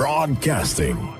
Broadcasting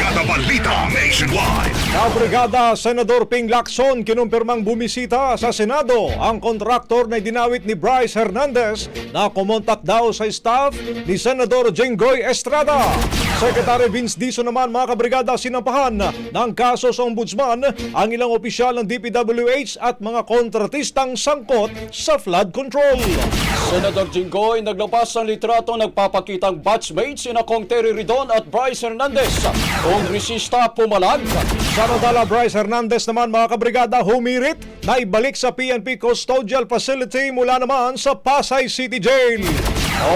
Balita Nationwide. Kabrigada Senador Ping Lacson kinumpirmang bumisita sa Senado ang kontraktor na dinawit ni Bryce Hernandez na kumontak daw sa staff ni Senador Jenggoy Estrada. Secretary Vince Dizon naman mga kabrigada sinampahan ng kaso sa ombudsman ang ilang opisyal ng DPWH at mga kontratistang sangkot sa flood control. Senator Jinggoy naglabas ng litrato nagpapakitang batchmates sina Kong Terry Ridon at Bryce Hernandez. Kongresista pumalag. Samantala, Bryce Hernandez naman mga kabrigada humirit na ibalik sa PNP Custodial Facility mula naman sa Pasay City Jail.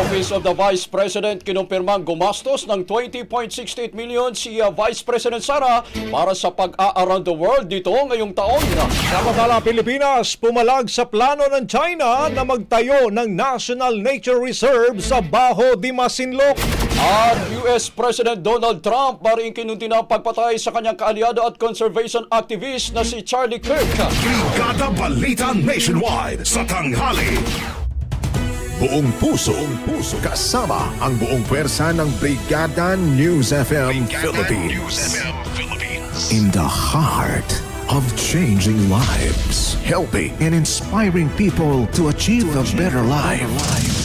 Office of the Vice President kinumpirmang gumastos ng 20.68 million si uh, Vice President Sara para sa pag-a-around the world dito ngayong taon. Samantala, Pilipinas pumalag sa plano ng China na magtayo ng National Nature Reserve sa Baho di Masinloc. At US President Donald Trump maring kinunti ng pagpatay sa kanyang kaalyado at conservation activist na si Charlie Kirk. Brigada Balita Nationwide. Sa tanghali. Buong puso, buong puso kasama ang buong pwersa ng Brigada News FM Philippines. In the heart of changing lives, helping and inspiring people to achieve a better life.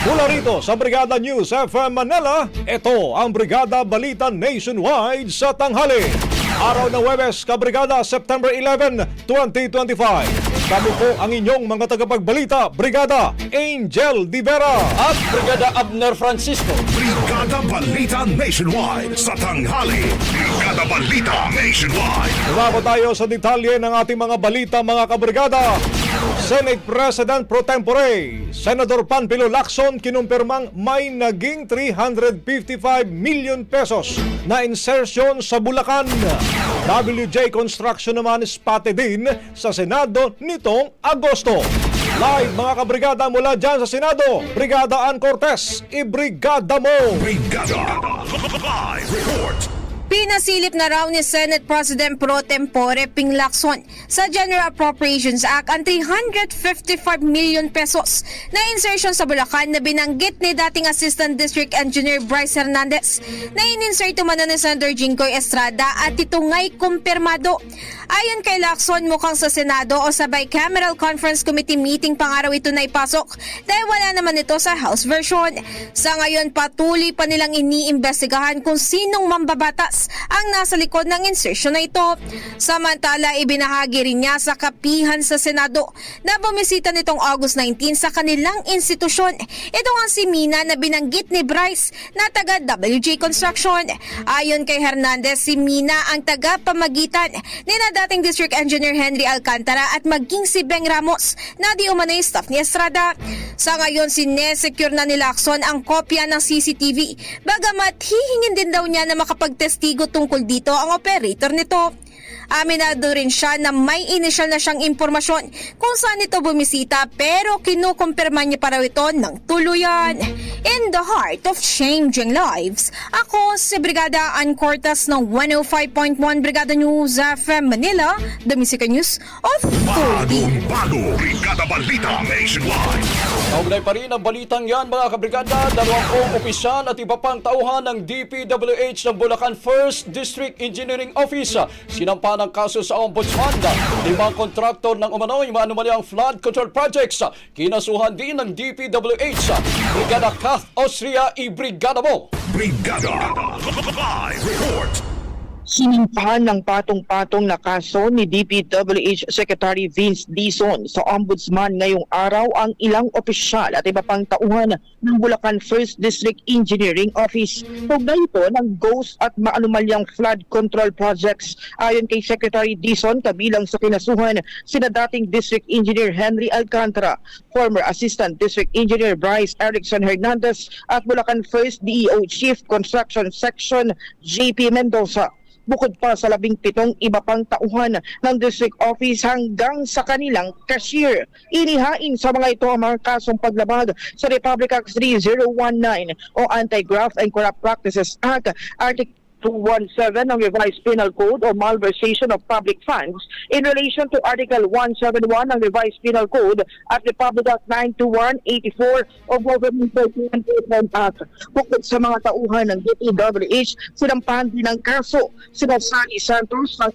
Mula rito sa Brigada News FM Manila, ito ang Brigada Balita Nationwide sa tanghali. Araw ng Webes, Kabrigada, September 11, 2025. Kami po ang inyong mga tagapagbalita, Brigada Angel Divera. At Brigada Abner Francisco. Brigada Balita Nationwide. Sa tanghali. Brigada Balita Nationwide. Umabot tayo sa detalye ng ating mga balita mga kabrigada. Senate President Pro Tempore, Senador Panpilo Lacson kinumpirmang may naging 355 million pesos na insertion sa Bulacan. WJ Construction naman spotted din sa Senado nitong Agosto. Live mga kabrigada mula dyan sa Senado, Brigada Ann Cortez, ibrigada mo! Brigada Live Report Pinasilip na raw ni Senate President Pro Tempore Ping Lacson sa General Appropriations Act ang 355 million pesos na insertion sa Bulacan na binanggit ni dating Assistant District Engineer Bryce Hernandez na in-insert umano ni Senator Jinggoy Estrada at ito nga'y kumpirmado. Ayon kay Lacson, mukhang sa Senado o sa Bicameral Conference Committee meeting pangaraw ito na ipasok dahil wala naman ito sa House version. Sa ngayon, patuloy pa nilang iniimbestigahan kung sinong mambabatas ang nasa likod ng insertion na ito. Samantala, ibinahagi rin niya sa kapihan sa Senado na bumisita nitong August 19 sa kanilang institusyon. Ito ang si Mina na binanggit ni Bryce na taga WJ Construction. Ayon kay Hernandez, si Mina ang taga-pamagitan ni na dating District Engineer Henry Alcantara at maging si Beng Ramos na di umanay staff ni Estrada. Sa ngayon, sinesecure na ni Lacson ang kopya ng CCTV bagamat hihingin din daw niya na makapagtestigo tungkol dito ang operator nito. Aminado rin siya na may initial na siyang impormasyon kung saan ito bumisita pero kinukumpirma niya para ito ng tuluyan. In the heart of changing lives, ako si Brigada Ann Cortas ng 105.1 Brigada News FM Manila, The Music News Authority. Bagong bago Brigada Balita Nationwide Kaugnay pa rin ang balitang yan mga kabrigada, dalawang opisyal at iba pang tauhan ng DPWH ng Bulacan 1st District Engineering Office. Sinampa ng kaso sa Ombudsman. Limang kontraktor ng umano'y maanumalyang flood control projects. Kinasuhan din ng DPWH. Brigada Kath Austria, i-brigada mo! Brigada Live Report Sinimpahan ng patong-patong na kaso ni DPWH Secretary Vince Dizon sa Ombudsman ngayong araw ang ilang opisyal at iba pang tauhan ng Bulacan 1st District Engineering Office. Tugnay ito ng ghost at maanumalyang flood control projects. Ayon kay Secretary Dizon, kabilang sa kinasuhan sina dating District Engineer Henry Alcantara, former Assistant District Engineer Bryce Erickson Hernandez at Bulacan 1st DEO Chief Construction Section JP Mendoza bukod pa sa labing pitong iba pang tauhan ng district office hanggang sa kanilang cashier. Inihain sa mga ito ang mga kasong paglabag sa Republic Act 3019 o Anti-Graft and Corrupt Practices Act, Article 217 ng Revised Penal Code o Malversation of Public Funds in relation to Article 171 ng Revised Penal Code at Republic Act 921-84 o Government Procurement Act. Bukod sa mga tauhan ng DPWH, sinampahan din ng kaso sina Sally Santos ng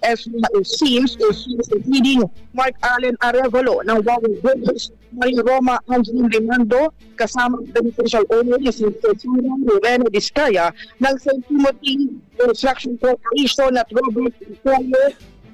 Sims o Sims Leading, Mark Allen Arevalo ng Huawei Brothers, Maria Roma Angeline Rimando, kasama ang beneficial owner ni si Cecilia Reno Discaya ng St. Timothy Construction Corporation at Robert Cuello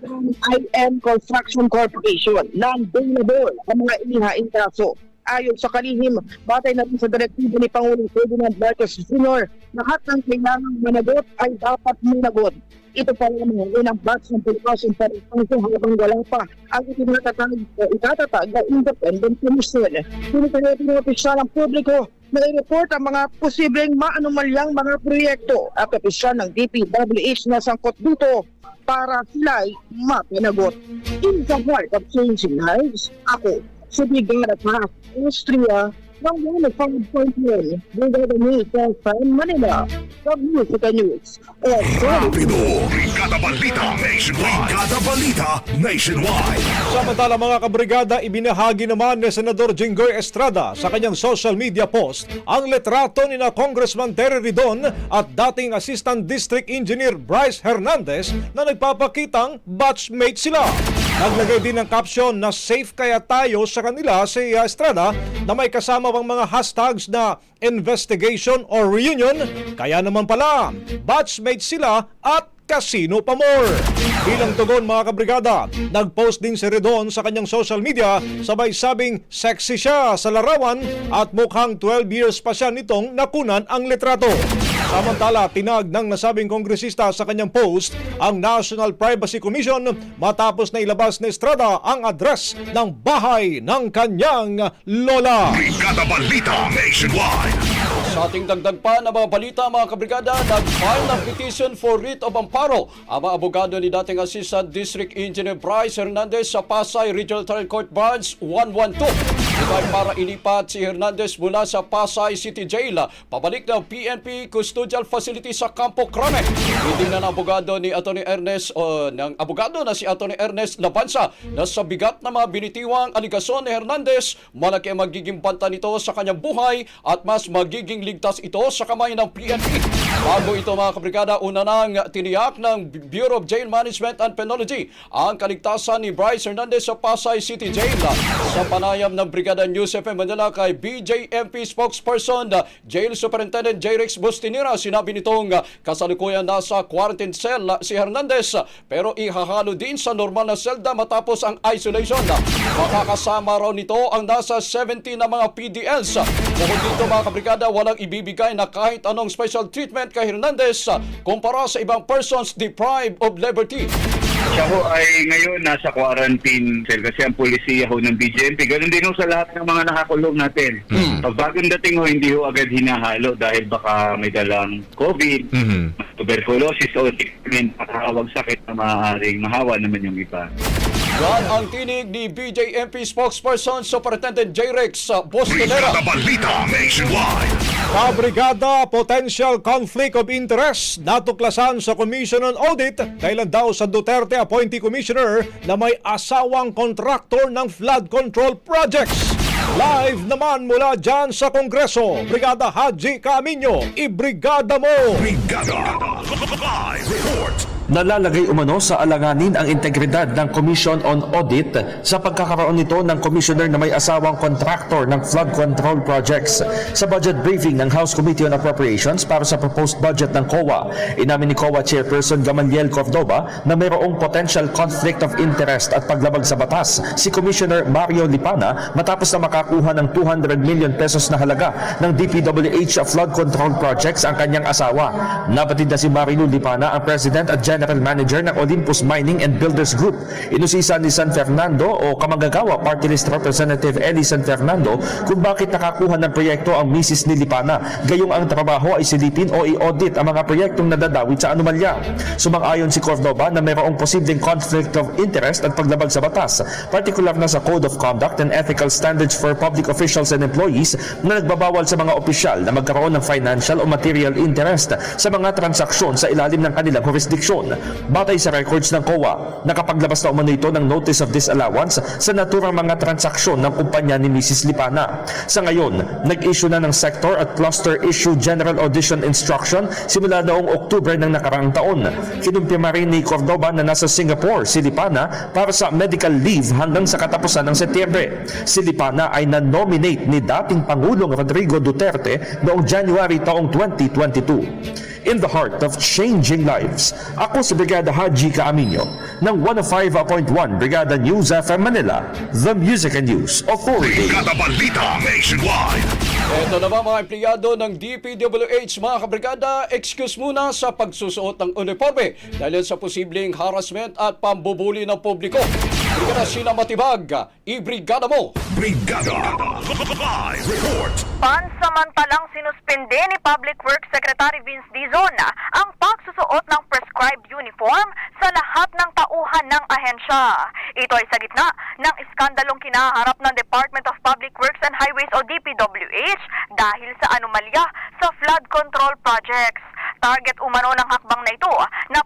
ng IM Construction Corporation. Non-bailable ang mga inihaing kaso. Ayon sa kalihim, batay na rin sa direktibo ni Pangulong Ferdinand Marcos Jr., lahat ng kailangang managot ay dapat managot. Ito pa lamang ang batch ng precaution para ito habang wala pa ang itinatatag o itatatag na independent commission. Pinitayot ng opisyal ng publiko na i-report ang mga posibleng maanumalyang mga proyekto at opisyal ng DPWH na sangkot dito para sila'y mapanagot. In the heart of changing lives, ako, si Brigada Paz, Austria, ng 105.1, Brigada FM Manila, the Music News. Rapido Brigada Balita Nationwide Brigada Balita Nationwide. Samantala mga kabrigada, ibinahagi naman ni Senador Jinggoy Estrada sa kanyang social media post ang letrato ni na Congressman Terry Ridon at dating Assistant District Engineer Bryce Hernandez na nagpapakitang batchmate sila. Naglagay din ng caption na safe kaya tayo sa kanila si Estrada na may kasama pang mga hashtags na investigation or reunion. Kaya naman pala, batchmate sila at Casino pa more. Bilang tugon mga kabrigada, nag-post din si Redon sa kanyang social media sabay sabing sexy siya sa larawan at mukhang 12 years pa siya nitong nakunan ang letrato. Samantala, tinag ng nasabing kongresista sa kanyang post ang National Privacy Commission matapos na ilabas ni Estrada ang address ng bahay ng kanyang lola. Brigada Balita Nationwide. Sa ating dagdag pa na mga balita mga kabrigada, nag-file ng petition for writ of amparo ang mga abogado ni dating Assistant District Engineer Bryce Hernandez sa Pasay Regional Trial Court Branch 112. Ito ay para ilipat si Hernandez mula sa Pasay City Jail pabalik ng PNP Custodial Facility sa Campo Crame. Hindi na ng abogado ni Atty. Ernest o ng abogado na si Atty. Ernest Labansa na sa bigat na mga binitiwang aligasyon ni Hernandez, malaki ang magiging banta nito sa kanyang buhay at mas magiging ligtas ito sa kamay ng PNP. Bago ito mga kabrigada, una nang tiniyak ng Bureau of Jail Management and Penology ang kaligtasan ni Bryce Hernandez sa Pasay City Jail. Sa panayam ng Brigada News FM Manila kay BJMP spokesperson uh, Jail Superintendent J. Rex Bustinira, sinabi nitong uh, kasalukuyan nasa quarantine cell uh, si Hernandez pero ihahalo din sa normal na selda matapos ang isolation. Makakasama raw nito ang nasa 70 na mga PDLs. Bukod dito mga kabrigada, walang ibibigay na kahit anong special treatment kay Hernandez kumpara sa ibang persons deprived of liberty. Siya ho ay ngayon nasa quarantine cell kasi ang polisiya ho ng BJMP. Ganun din ho sa lahat ng mga nakakulong natin. Pag bagong dating ho, hindi ho agad hinahalo dahil baka may dalang COVID, tuberculosis o makakawag sakit na maaaring mahawa naman yung iba. Yan ang tinig ni BJMP spokesperson Superintendent J. Rex Bostonera. Brigada Balita Nationwide. Kabrigada Potential Conflict of Interest natuklasan sa Commission on Audit kailan daw sa Duterte appointee commissioner na may asawang kontraktor ng flood control projects. Live naman mula dyan sa Kongreso, Brigada Haji Camino, ibrigada mo! Brigada Live Report. Nalalagay umano sa alanganin ang integridad ng Commission on Audit sa pagkakaroon nito ng commissioner na may asawang contractor ng flood control projects. Sa budget briefing ng House Committee on Appropriations para sa proposed budget ng COA, inamin ni COA Chairperson Gamaliel Cordoba na mayroong potential conflict of interest at paglabag sa batas si Commissioner Mario Lipana matapos na makakuha ng 200 million pesos na halaga ng DPWH flood control projects ang kanyang asawa. Nabatid na si Mario Lipana ang President at General Manager ng Olympus Mining and Builders Group. Inusisan ni San Fernando o Kamagagawa Party List Representative Eli San Fernando kung bakit nakakuha ng proyekto ang misis ni Lipana. Gayong ang trabaho ay silipin o i-audit ang mga proyektong nadadawit sa anomalya. Sumang-ayon si Cordoba na mayroong posibleng conflict of interest at paglabag sa batas, partikular na sa Code of Conduct and Ethical Standards for Public Officials and Employees na nagbabawal sa mga opisyal na magkaroon ng financial o material interest sa mga transaksyon sa ilalim ng kanilang jurisdiksyon. Batay sa records ng COA, nakapaglabas na umano ito ng Notice of Disallowance sa naturang mga transaksyon ng kumpanya ni Mrs. Lipana. Sa ngayon, nag-issue na ng Sector at Cluster Issue General Audition Instruction simula noong Oktubre ng nakaraang taon. Kinumpirma rin ni Cordoba na nasa Singapore si Lipana para sa medical leave hanggang sa katapusan ng Setyembre. Si Lipana ay na-nominate ni dating Pangulong Rodrigo Duterte noong January taong 2022. In the heart of changing lives, ako si Brigada Haji Caaminyo ng 105.1 Brigada News FM Manila, the Music and News Authority. Brigada Balita Nationwide. Ito naman mga empleyado ng DPWH mga kabrigada, excuse muna sa pagsusuot ng uniforme dahil sa posibleng harassment at pambubuli ng publiko. Sina Matibag, ibrigada mo! Brigada Live Report. Pansamantalang sinuspende ni Public Works Secretary Vince Dizon ang pagsusuot ng prescribed uniform sa lahat ng tauhan ng ahensya. Ito ay sa gitna ng iskandalong kinaharap ng Department of Public Works and Highways o DPWH dahil sa anomalya sa flood control projects. Target umano ng hakbang na ito na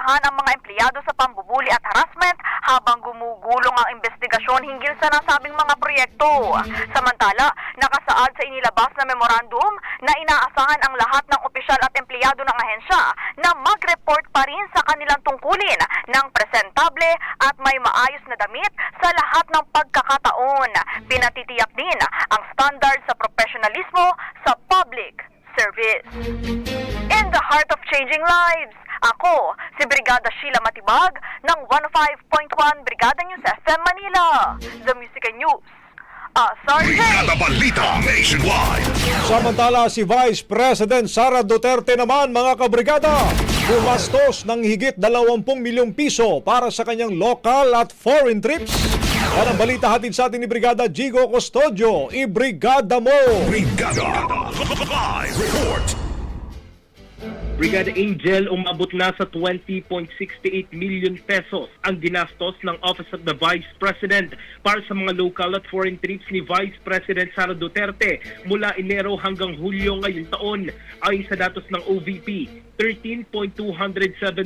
protektahan ang mga empleyado sa pambubuli at harassment habang gumugulong ang investigasyon hinggil sa nasabing mga proyekto. Samantala, nakasaad sa inilabas na memorandum na inaasahan ang lahat ng opisyal at empleyado ng ahensya na mag-report pa rin sa kanilang tungkulin ng presentable at may maayos na damit sa lahat ng pagkakataon. Pinatitiyak din ang standard sa profesionalismo sa public service. In the heart of changing lives, ako si Brigada Sheila Matibag ng 105.1 Brigada News FM Manila, The Music and News SRJ. Brigada Balita Nationwide. Samantala si Vice President Sara Duterte naman mga kabrigada, gumastos ng higit 20 milyong piso para sa kanyang local at foreign trips. Yan ang balita hatid sa atin ni Brigada Jigo Custodio. I-brigada mo! Brigada Live Report. Brigada Angel umabot na sa 20.68 million pesos ang ginastos ng Office of the Vice President para sa mga local at foreign trips ni Vice President Sara Duterte mula Enero hanggang Hulyo ngayong taon. Ayon sa datos ng OVP, 13.207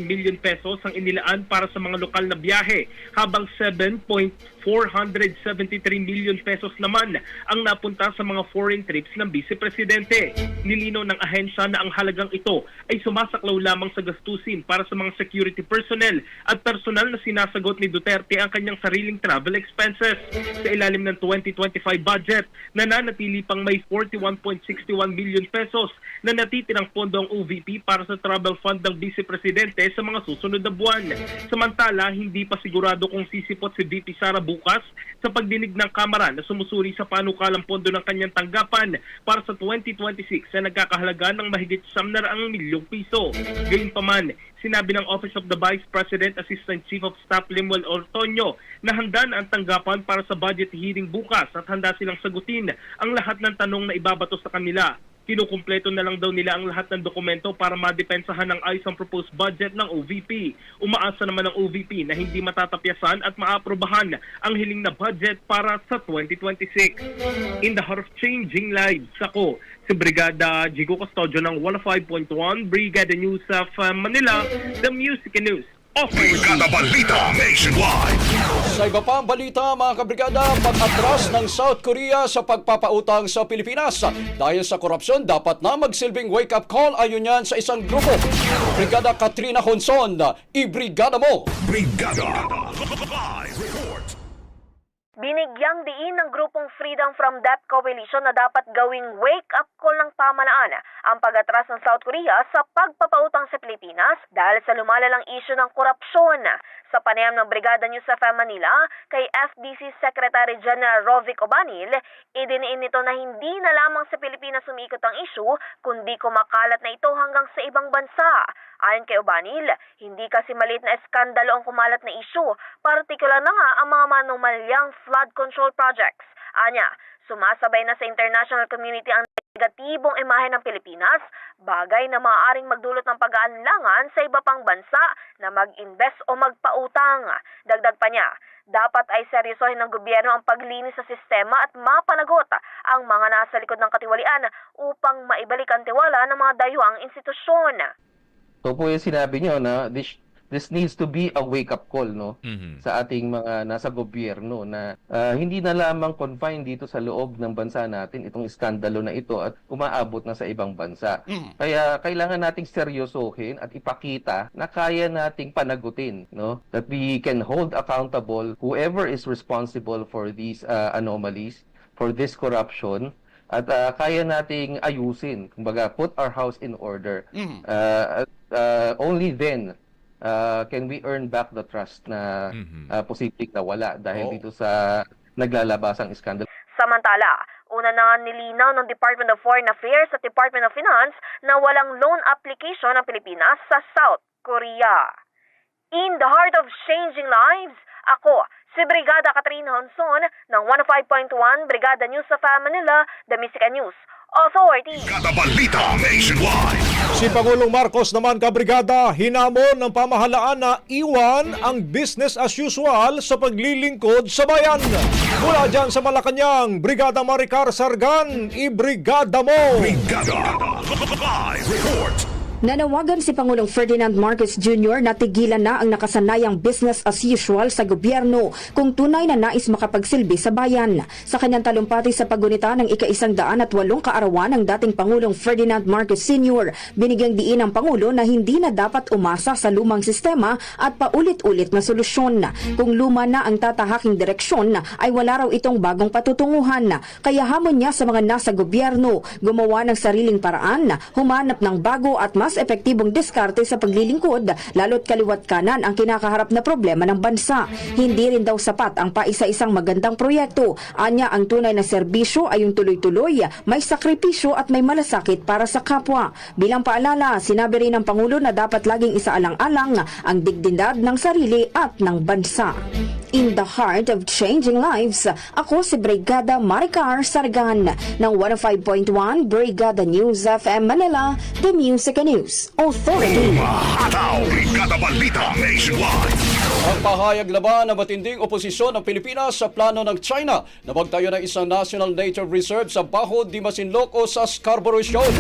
million pesos ang inilaan para sa mga lokal na biyahe habang 7.473 million pesos naman ang napunta sa mga foreign trips ng Vice Presidente. Nilino ng ahensya na ang halagang ito ay sumasaklaw lamang sa gastusin para sa mga security personnel at personal na sinasagot ni Duterte ang kanyang sariling travel expenses. Sa ilalim ng 2025 budget, nananatili pang may 41.61 million pesos na natitirang pondo ang OVP para sa travel fund ng Vice Presidente sa mga susunod na buwan. Samantala, hindi pa sigurado kung sisipot si VP Sara bukas sa pagdinig ng Kamara na sumusuri sa panukalang pondo ng kanyang tanggapan para sa 2026 na nagkakahalaga ng mahigit 100 milyong piso. Gayunpaman, sinabi ng Office of the Vice President Assistant Chief of Staff Lemuel Ortonio na handa na ang tanggapan para sa budget hearing bukas at handa silang sagutin ang lahat ng tanong na ibabato sa kanila. Kinukumpleto na lang daw nila ang lahat ng dokumento para madepensahan ng ayos ang proposed budget ng OVP. Umaasa naman ng OVP na hindi matatapyasan at maaprobahan ang hiling na budget para sa 2026. In the heart of changing lives, ako, si Brigada Jigo Custodio ng 105.1 Brigada News of Manila, the Music News. Brigada Balita Nationwide. Sa iba pang balita mga kabrigada, pag-atras ng South Korea sa pagpapautang sa Pilipinas. Dahil sa korupsyon, dapat na magsilbing wake-up call ayon yan sa isang grupo. Brigada Katrina Honson, i-brigada mo! Brigada. Binigyang diin ng grupong Freedom from Debt Coalition na dapat gawing wake-up call ng pamalaan ang pag-atras ng South Korea sa pagpapautang sa Pilipinas dahil sa lumalalang isyu ng korupsyon. Sa panayam ng Brigada News sa Manila, kay FDC Secretary General Rovic Obanil, idiniin nito na hindi na lamang sa Pilipinas umikot ang isyu, kundi kumakalat na ito hanggang sa ibang bansa. Ayon kay Obanil, hindi kasi maliit na eskandalo ang kumalat na isyu, partikular na nga ang mga manumalyang flood control projects. Anya, sumasabay na sa international community ang negatibong imahe ng Pilipinas, bagay na maaaring magdulot ng pag-aalangan sa iba pang bansa na mag-invest o magpautang. Dagdag pa niya, dapat ay seryosohin ng gobyerno ang paglinis sa sistema at mapanagot ang mga nasa likod ng katiwalian upang maibalik ang tiwala ng mga dayuhang institusyon. So po yung sinabi niyo na this this needs to be a wake-up call no? Sa ating mga nasa gobyerno na ah, hindi na lamang confined dito sa loob ng bansa natin itong iskandalo na ito at umaabot na sa ibang bansa. Kaya kailangan nating seryosohin at ipakita na kaya nating panagutin no? That we can hold accountable whoever is responsible for these ah, anomalies, for this corruption at ah, kaya nating ayusin, kumbaga put our house in order. Ah, at, ah, only then ah, can we earn back the trust na ah, posibleng nawala dahil Oo. dito sa naglalabasang iskandalo. Samantala, una na nilinaw ng Department of Foreign Affairs at Department of Finance na walang loan application ng Pilipinas sa South Korea. In the heart of changing lives, ako, si Brigada Katrina Honson ng 105.1 Brigada News of Manila, the Music News Authority. Brigada Balita Nationwide. Si Pangulong Marcos naman kabrigada, hinamon ng pamahalaan na iwan ang business as usual sa paglilingkod sa bayan. Mula dyan sa Malacanang, Brigada Maricar Sargan, i-brigada mo! Brigada Live Report. Nanawagan si Pangulong Ferdinand Marcos Jr. na tigilan na ang nakasanayang business as usual sa gobyerno kung tunay na nais makapagsilbi sa bayan. Sa kanyang talumpati sa pagunita ng ika-isang daan at walong kaarawan ng dating Pangulong Ferdinand Marcos Sr., binigyang diin ng Pangulo na hindi na dapat umasa sa lumang sistema at paulit-ulit na solusyon. Kung luma na ang tatahaking direksyon, ay wala raw itong bagong patutunguhan. Kaya hamon niya sa mga nasa gobyerno, gumawa ng sariling paraan, humanap ng bago at mas mas epektibong diskarte sa paglilingkod lalo't kaliwat kanan ang kinakaharap na problema ng bansa. Hindi rin daw sapat ang paisa-isang magandang proyekto. Anya ang tunay na serbisyo ay yung tuloy-tuloy, may sakripisyo at may malasakit para sa kapwa. Bilang paalala, sinabi rin ng Pangulo na dapat laging isaalang-alang ang dignidad ng sarili at ng bansa. In the heart of changing lives, ako si Brigada Maricar Sargan ng 105.1 Brigada News FM Manila, The Music and News Authority. Ataw, Brigada Balita Nationwide. Ang pahayag laban ng matinding oposisyon ng Pilipinas sa plano ng China na magtayo ng isang National Nature Reserve sa Bajo di Masinloc o sa Scarborough Shoal.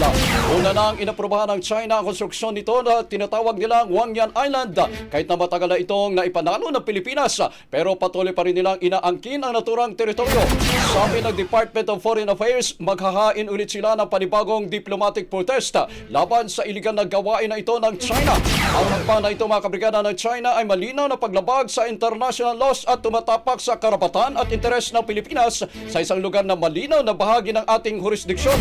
Una nang inaprubahan ng China ang konstruksyon nito na tinatawag nilang Wangyan Island kahit na matagal na itong naipanalo ng Pilipinas pero patuloy pa rin nilang inaangkin ang naturang teritoryo. Sabi ng Department of Foreign Affairs, maghahain ulit sila ng panibagong diplomatic protesta laban sa iligal na gawain na ito ng China. Ang hakbang na ito mga kabrigada ng China ay malinaw na paglabag sa international laws at tumatapak sa karapatan at interes ng Pilipinas sa isang lugar na malinaw na bahagi ng ating jurisdiksyon.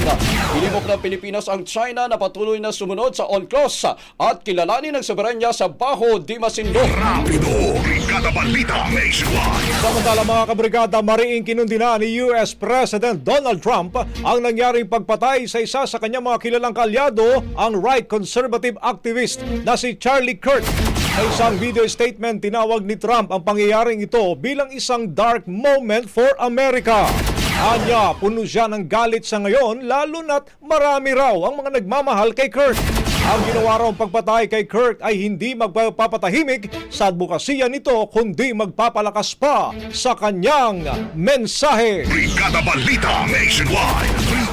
Ilimok ng Pilipinas ang China na patuloy na sumunod sa UNCLOS at kilalanin ang soberanya sa Baho di Masinloc. Rapido, Brigada Balita Nationwide. Samantala mga kabrigada, mariing kinundina ni US President Donald Trump ang nangyaring pagpatay sa isa sa kanyang mga kilalang kalyado, ang right conservative activist na si Charlie Kirk. Sa isang video statement, tinawag ni Trump ang pangyayaring ito bilang isang dark moment for America. Anya, puno siya ng galit sa ngayon lalo na't marami raw ang mga nagmamahal kay Kurt. Ang ginawa raw pagpatay kay Kurt ay hindi magpapatahimik sa advokasya nito kundi magpapalakas pa sa kanyang mensahe. Brigada Balita Nationwide.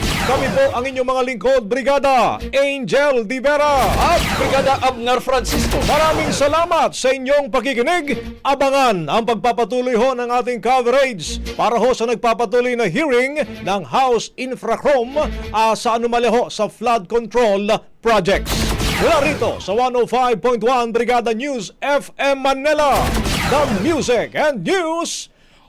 Kami po ang inyong mga lingkod, Brigada Angel Di Vera. At Brigada Abner Francisco. Maraming salamat sa inyong pakikinig. Abangan ang pagpapatuloy ho ng ating coverage para ho sa nagpapatuloy na hearing ng House Infracrom ah, sa anomalya ho sa flood control projects. Mula rito sa 105.1 Brigada News FM Manila, the Music and News